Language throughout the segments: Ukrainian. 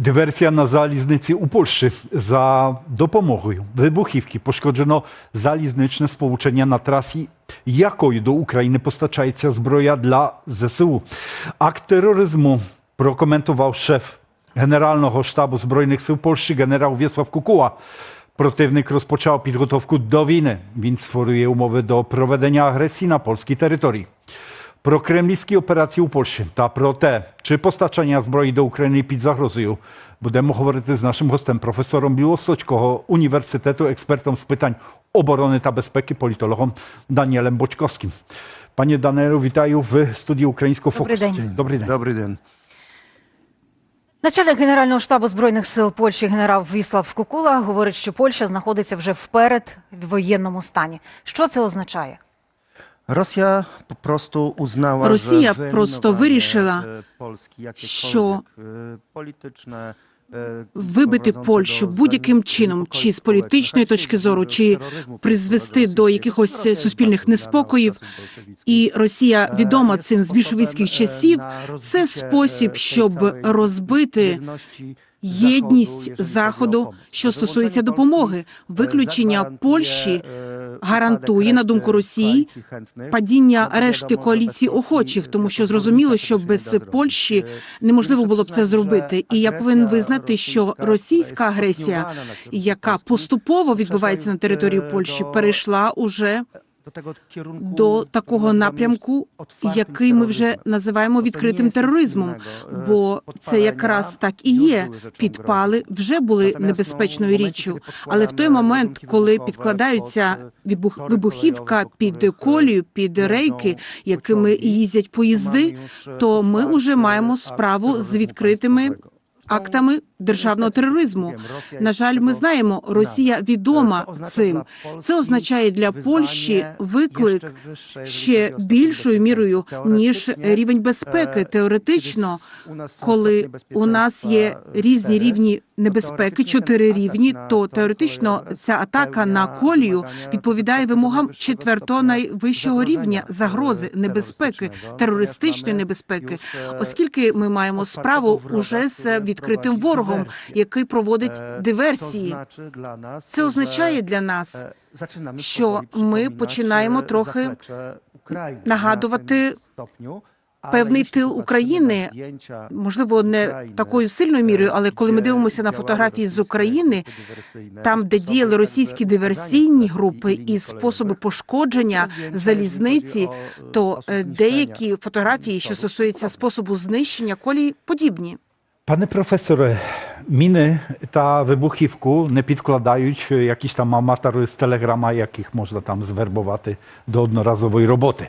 Dywersja na залізниці у Польщі. За допомогою вибухівки пошкоджено залізничне сполучення на трасі, якою до України постачається зброя для ЗСУ. Акт тероризму прокоментував шеф Генерального штабу Збройних сил Польщі генерал Wiesław Kukuła. Противник розпочав підготовку до війни. Він створює умови до проведення агресії на польській території. Про кремлівські операції у Польщі та про те, чи постачання зброї до України під загрозою, будемо говорити з нашим гостем, професором Білостоцького університету, експертом з питань оборони та безпеки, політологом Даніелем Бочковським. Panie Danielu, witają w studiu Ukraińskiego Dobry Fokus. dzień. Dobry dzień. Добрий день. Начальник Генерального штабу збройних сил Польщі генерал Віслав Кукула говорить, що Польща знаходиться вже вперед в воєнному стані. Що це означає? Росія просто узнала, Росія просто вирішила, що політичне вибити Польщу будь-яким чином, чи з політичної точки зору, чи призвести до якихось суспільних неспокоїв. І Росія відома цим з більшовицьких часів. Це спосіб, щоб розбити єдність заходу, що стосується допомоги. Виключення Польщі гарантує, на думку Росії, падіння решти коаліції охочих, тому що зрозуміло, що без Польщі неможливо було б це зробити. І я повинен визнати, що російська агресія, яка поступово відбувається на території Польщі, перейшла уже до такого напрямку, який ми вже називаємо відкритим тероризмом. Бо це якраз так і є. Підпали вже були небезпечною річчю. Але в той момент, коли підкладаються вибух, вибухівка під колію, під рейки, якими їздять поїзди, то ми вже маємо справу з відкритими актами державного тероризму. На жаль, ми знаємо, Росія відома цим. Це означає для Польщі виклик ще більшою мірою ніж рівень безпеки. Теоретично, коли у нас є різні рівні небезпеки, чотири рівні, то теоретично ця атака на колію відповідає вимогам четвертого найвищого рівня загрози небезпеки, терористичної небезпеки, оскільки ми маємо справу уже з відкритим ворогом, який проводить диверсії. Це означає для нас, що ми починаємо трохи нагадувати певний тил України, можливо, не такою сильною мірою, але коли ми дивимося на фотографії з України, там, де діяли російські диверсійні групи і способи пошкодження залізниці, то е, деякі фотографії, що стосуються способу знищення колії, подібні. Panie profesorze, miny ta wybuchівку не підкладають якісь там аматори з телеграма, яких можна там звербувати до одноразової роботи.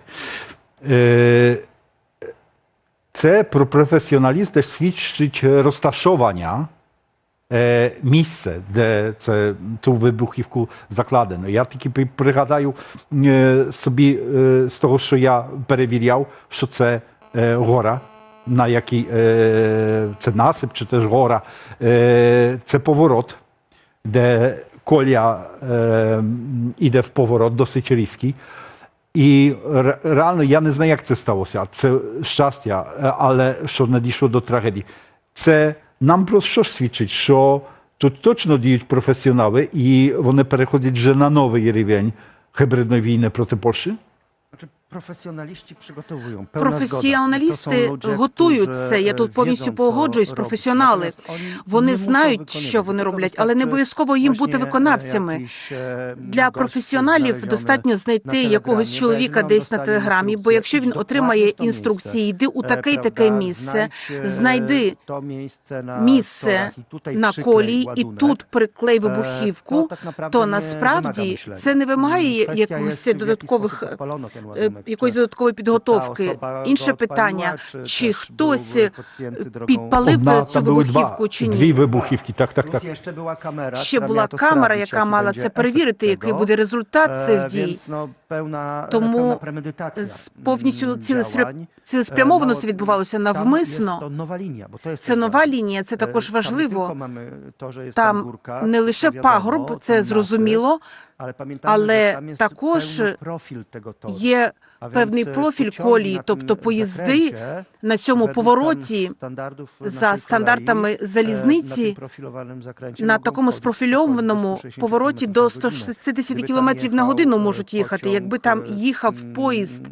Е, Це про професіоналізм теж свідчить розташування е, місце, де це ту вибухівку закладено. Я тільки при- пригадаю е, собі е, з того, що я перевіряв, що це е, гора, на якій е, це насип чи теж гора, е, це поворот, де колія е, іде в поворот досить різкий. І ре- реально я не знаю, як це сталося. Це щастя, е, але що не дійшло до трагедії. Це нам про що ж свідчить, що тут точно діють професіонали, і вони переходять вже на новий рівень гібридної війни проти Польщі. Професіоналісти готують це. Я тут повністю погоджуюсь. Професіонали. Вони знають, що вони роблять, але не обов'язково їм бути виконавцями. Для професіоналів достатньо знайти якогось чоловіка десь на телеграмі, бо якщо він отримає інструкції, йди у таке й таке місце, знайди місце на колії і тут приклей вибухівку, то насправді це не вимагає якогось додаткових е, якоїсь додаткової підготовки. Інше питання: чи хтось е, підпалив цю вибухівку чи дві ні? вибухівки, так, так, так. Ще була камера, Ще була камера, яка мала це перевірити, який буде результат цих дій. Тому з- повністю цілеспря- цілеспрямовано це відбувалося навмисно. Це нова лінія, це також важливо. Там не лише пагорб, це зрозуміло, але також є певний профіль колії, тобто поїзди на цьому повороті за стандартами залізниці на такому спрофільованому повороті до 160 км на годину можуть їхати, якби там їхав поїзд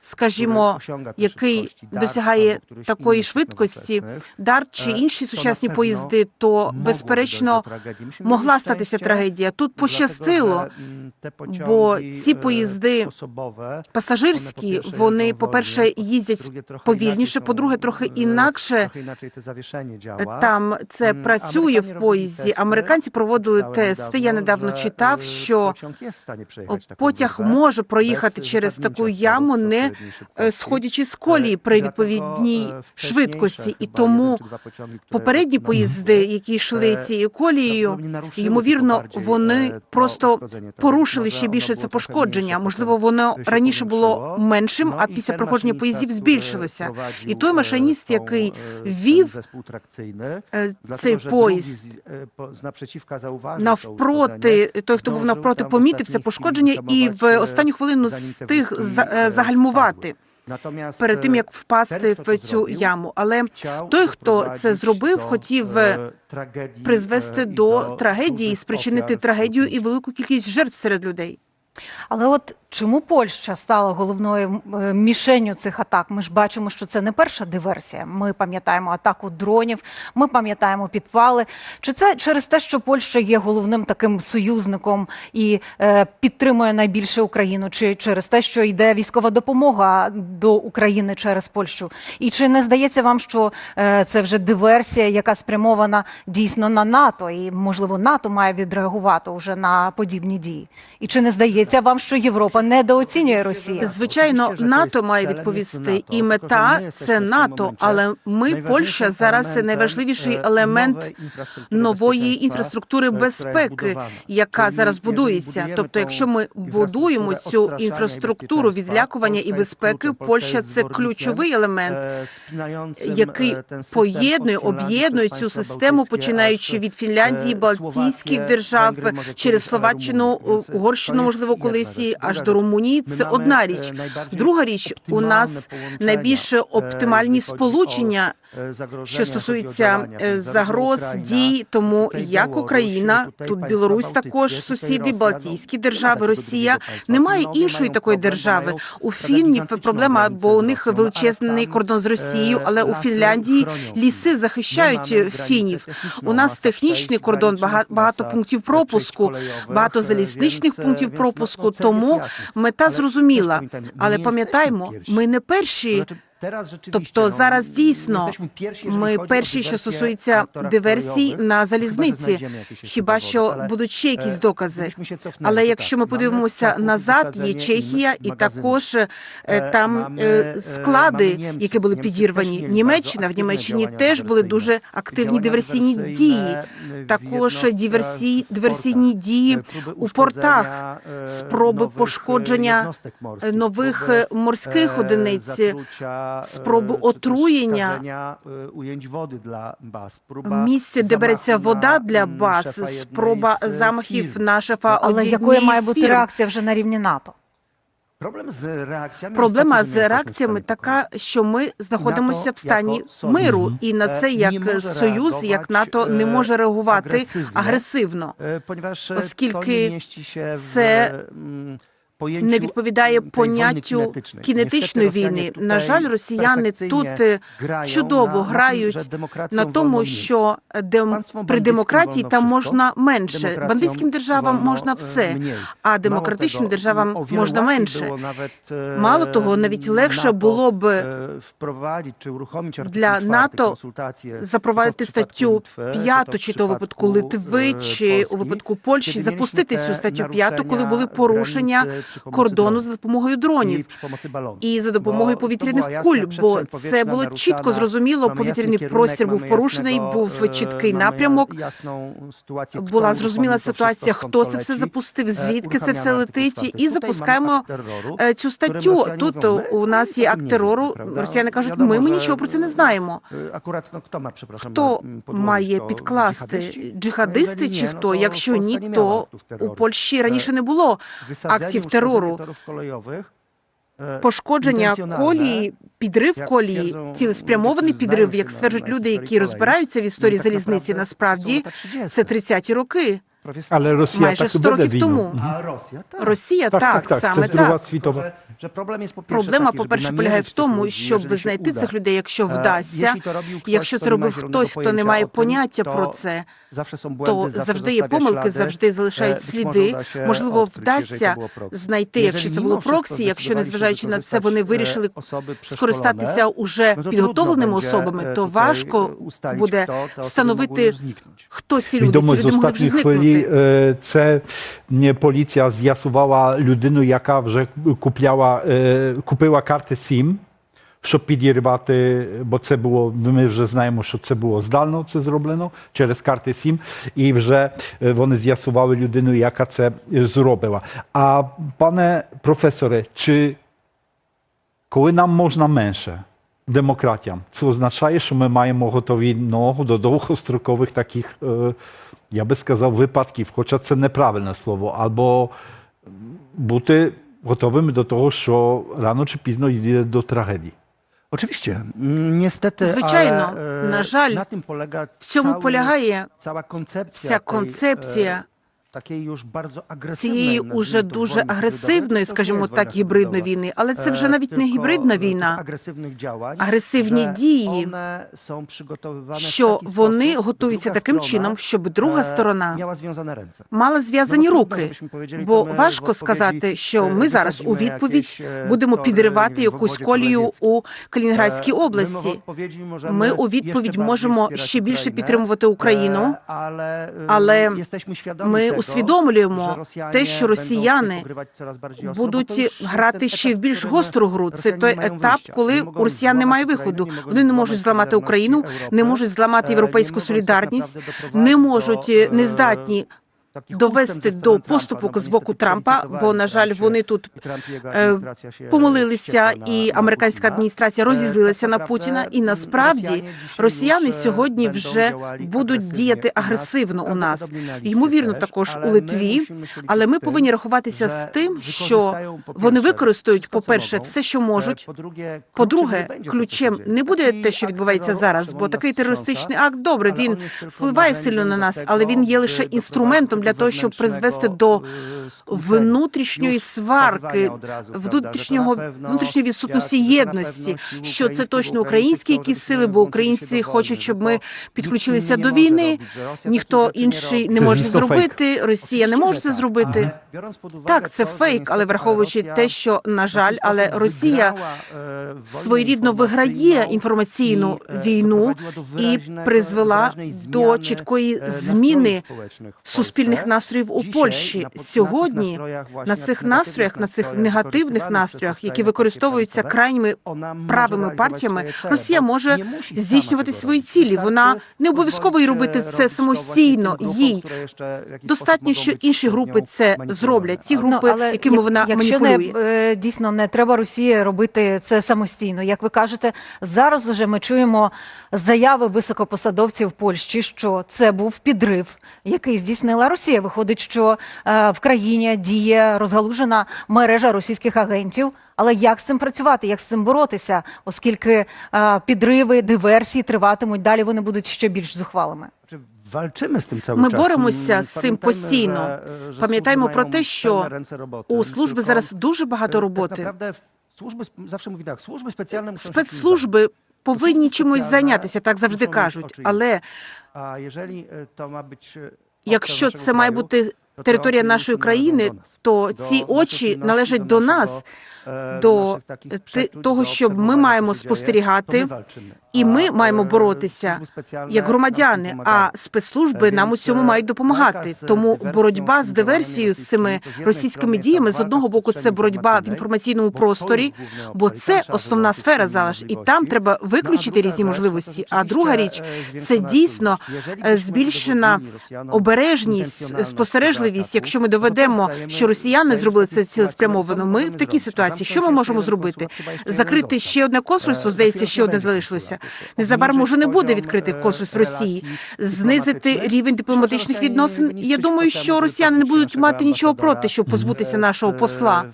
скажімо, який досягає такої швидкості, дар чи інші сучасні поїзди, то безперечно могла статися трагедія. Тут пощастило, бо ці поїзди пасажирські, вони, по перше, їздять повільніше, по-друге, трохи інакше е, там це працює в поїзді. Американці проводили тести. Я недавно читав, що потяг може проїхати через таку яму, прямо не сходячи з колії при відповідній швидкості. І тому попередні поїзди, які йшли цією колією, ймовірно, вони просто порушили ще більше це пошкодження. Можливо, воно раніше було меншим, а після проходження поїздів збільшилося. І той машиніст, який вів цей е, поїзд, навпроти той, хто був навпроти, помітив це пошкодження, і в останню хвилину встиг Е, загальмувати перед тим як впасти в цю яму. Але той, хто це зробив, хотів е, призвести до трагедії, спричинити трагедію і велику кількість жертв серед людей. Але от Чому Польща стала головною е, мішенню цих атак? Ми ж бачимо, що це не перша диверсія. Ми пам'ятаємо атаку дронів, ми пам'ятаємо підпали. Чи це через те, що Польща є головним таким союзником і е, підтримує найбільше Україну, чи через те, що йде військова допомога до України через Польщу? І чи не здається вам, що е, це вже диверсія, яка спрямована дійсно на НАТО, і можливо НАТО має відреагувати вже на подібні дії? І чи не здається вам, що Європа? Недооцінює Росію. Звичайно, НАТО має відповісти, і мета це НАТО. Але ми, Польща, зараз найважливіший елемент нової інфраструктури безпеки, яка зараз будується. Тобто, якщо ми будуємо цю інфраструктуру відлякування і безпеки, Польща це ключовий елемент, який поєднує об'єднує цю систему, починаючи від Фінляндії, Балтійських держав через Словаччину, Угорщину, можливо, колись аж до. Тобто Румунії. Це одна річ. Друга річ у нас найбільше оптимальні сполучення що стосується е, загроз дій, тому як Україна тут Білорусь, також сусіди, Балтійські держави, Росія немає іншої такої держави. У Фінів проблема, бо у них величезний кордон з Росією, але у Фінляндії ліси захищають фінів. У нас технічний кордон, багато пунктів пропуску, багато залізничних пунктів пропуску. Тому мета зрозуміла, але пам'ятаємо, ми не перші. Тобто зараз дійсно ми перші, що стосується диверсій на залізниці, хіба що будуть ще якісь докази. Але якщо ми подивимося назад, є Чехія, і також е, там е, склади, які були підірвані. Німеччина в Німеччині теж були дуже активні диверсійні дії. Також диверсій, диверсійні дії у портах, спроби пошкодження нових е, морських одиниць спроби отруєння місце, де береться вода для баз, спроба замахів на шефа. Але якою має бути реакція вже на рівні НАТО? Проблема з реакціями така, що ми знаходимося в стані миру, і на це як союз, як НАТО не може реагувати агресивно, оскільки це не відповідає поняттю кінетичної війни. На жаль, росіяни тут е, чудово грають на тому, що е, дем... при демократії там можна менше. Бандитським державам можна все, а демократичним державам можна менше. Мало того, навіть легше було б е, для НАТО запровадити статтю 5, чи то випадку Литви, чи у випадку Польщі, запустити цю статтю 5, коли були порушення кордону за допомогою дронів і за допомогою повітряних куль, бо це було чітко зрозуміло. Повітряний простір був порушений, був чіткий напрямок. була зрозуміла ситуація, хто це все запустив, звідки це все летить, і запускаємо е, цю статтю. Тут у нас є акт терору. Росіяни кажуть, ми ми нічого про це не знаємо. Хто має підкласти джихадисти чи хто? Якщо ні, то у Польщі раніше не було актів терору. е, Пошкодження колії, підрив колії, цілеспрямований підрив, як стверджують люди, які розбираються в історії залізниці. Насправді są lata 30. це 30-ті роки, Ale Rosja майже tak 100 років тому. A Rosja tak. Росія Так, так, так, так, саме це так. світова. Проблема, по-перше, полягає в тому, щоб знайти цих людей, якщо Е, вдасться. Якщо це робив хтось, хто не має поняття про це, то завжди є помилки, завжди залишають Е, сліди. uda się Можливо, вдасться знайти, якщо це було проксі, якщо незважаючи на це, вони е, вирішили скористатися уже підготовленими особами, то важко буде встановити, хто ці люди. Ці люди могли вже зникнути. Це поліція з'ясувала людину, яка вже купляла, купила карти SIM, щоб підірвати, бо це було, ми вже знаємо, що це було здально це зроблено через карти SIM, і вже вони з'ясували людину, яка це зробила. А пане професоре, чи коли нам можна менше демократіям, це означає, що ми маємо готові ногу до довгострокових таких, е, я би сказав, випадків, хоча це неправильне слово, або бути готовими до того, що рано чи пізно йде до трагедії. Oczywiście. Niestety, Звичайно, ale, e, на жаль, na tym polega В цьому cały, полягає cała koncepcja вся концепція e, цієї уже дуже агресивної, скажімо так, гібридної війни, але це E, вже навіть не гібридна e, війна. Агресивні дії, що вони готуються таким чином, щоб друга e, сторона мала зв'язані руки. Бо важко сказати, що е, ми зараз у відповідь е, будемо підривати якусь колію у Калінінградській Е, області. Ми, у відповідь можемо ще більше підтримувати Україну, е, але, е, ми усвідомлюємо те, що росіяни будуть грати ще в більш гостру гру. Це той етап, коли у росіян немає виходу. Вони не можуть зламати Україну, не можуть зламати е, європейську солідарність, не можуть не е, здатні довести до поступок з боку Трампа, бо на жаль, вони тут е, на- і американська адміністрація Е, розізлилася на Путіна. І насправді росіяни сьогодні вже будуть діяти агресивно у нас. Ймовірно, також у Литві. Але ми повинні рахуватися з тим, що вони використають, по-перше, все, що Е, можуть. По-друге, ключем не буде те, що відбувається зараз, бо такий терористичний акт добре, він впливає сильно на нас, але він є лише інструментом для того, щоб призвести до е, внутрішньої сварки, внутрішнього внутрішньої відсутності єдності, що це точно українські якісь сили, бо українці хочуть, щоб ми підключилися до війни. Ніхто інший не може зробити. Росія не може це зробити. Так, це фейк, але враховуючи те, що на жаль, але Росія wojnę своєрідно виграє інформаційну е, війну і призвела до чіткої зміни суспільних Polsce. настроїв у Польщі. Сьогодні на цих настроях, на цих негативних настроях, які використовуються крайніми правими партіями, Росія може здійснювати свої цілі. Вона не обов'язково й робити це самостійно. Їй достатньо, що інші групи це зроблять. Ті групи, якими вона маніпулює. не е, дійсно не треба Росії робити це самостійно. Як ви кажете, зараз уже ми чуємо заяви високопосадовців Польщі, що це був підрив, який здійснила Росія. Виходить, що е, в країні діє розгалужена мережа російських агентів. Але як з цим працювати, як з цим боротися, оскільки е, підриви, диверсії триватимуть далі, вони будуть ще більш зухвалими. Чи Walczymy з тим Ми боремося з цим постійно. że Пам'ятаємо про те, що. У служби зараз дуже багато роботи. Służby specjalne muszą się czymś Спецслужби повинні чимось зайнятися, так завжди muszą mieć кажуть. oczy i Але E, e, якщо це має бути територія нашої країни, то ці очі належать до нас, e, до naszych ти- того, щоб ми маємо спостерігати, і ми маємо e, боротися як громадяни, а спецслужби Е, нам у цьому мають допомагати. Тому боротьба з диверсією з цими російськими діями з одного боку це боротьба в інформаційному просторі, бо це основна сфера зараз, і там треба Ну, виключити різні можливості. А друга річ це дійсно е, збільшена обережність, спостережливість. Якщо ми доведемо, що росіяни зробили це цілеспрямовано, Ми в такій зробити? Ситуації, що ми можемо зробити? Закрити ще одне консульство, здається, ще одне залишилося. незабаром уже не буде відкритих консульств Росії, знизити рівень дипломатичних відносин. Я думаю, що росіяни не будуть мати нічого проти, щоб позбутися нашого посла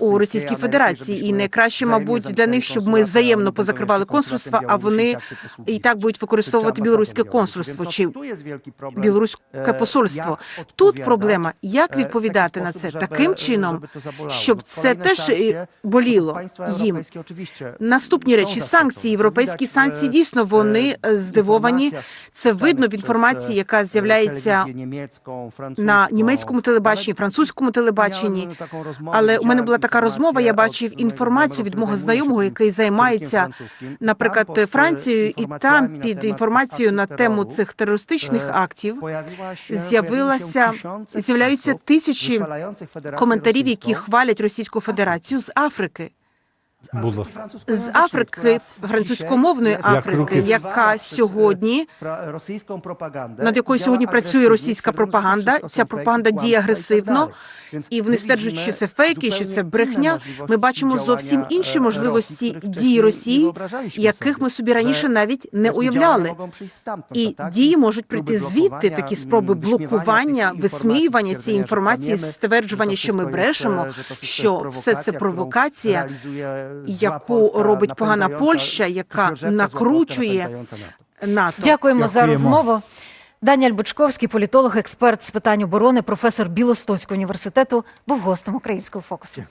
у Російській Федерації. І найкраще, мабуть, для них, щоб ми взаємно позакривали консульства, а вони і так будуть використовувати білоруське консульство чи білоруське посольство. Тут проблема, як відповідати на це таким чином, щоб це теж е, боліло їм. Наступні речі санкції, європейські санкції, дійсно вони е, здивовані. Це видно в інформації, яка з'являється на німецькому телебаченні, французькому телебаченні. Але у мене була така розмова. Я бачив інформацію від мого знайомого, який займається, наприклад, Францією, і там під інформацією на тему цих терористичних актів з'явилася з'являються тисячі коментарів, які хвалять Російську Федерацію з Африки. Було. З Африки, французькомовної Африки, яка сьогодні над якою сьогодні працює російська пропаганда. Ця пропаганда діє агресивно, і вони стверджують, що це фейки, що це брехня. Ми бачимо зовсім інші можливості дії Росії, яких ми собі раніше навіть не уявляли. І дії можуть прийти звідти такі спроби блокування, висміювання цієї інформації, стверджування, що ми брешемо, що все це провокація, яку робить погана Польща, яка накручує НАТО. Дякуємо за розмову. Даніель Бучковський, політолог, експерт з питань оборони, професор Білостоцького університету, був гостем українського фокусу.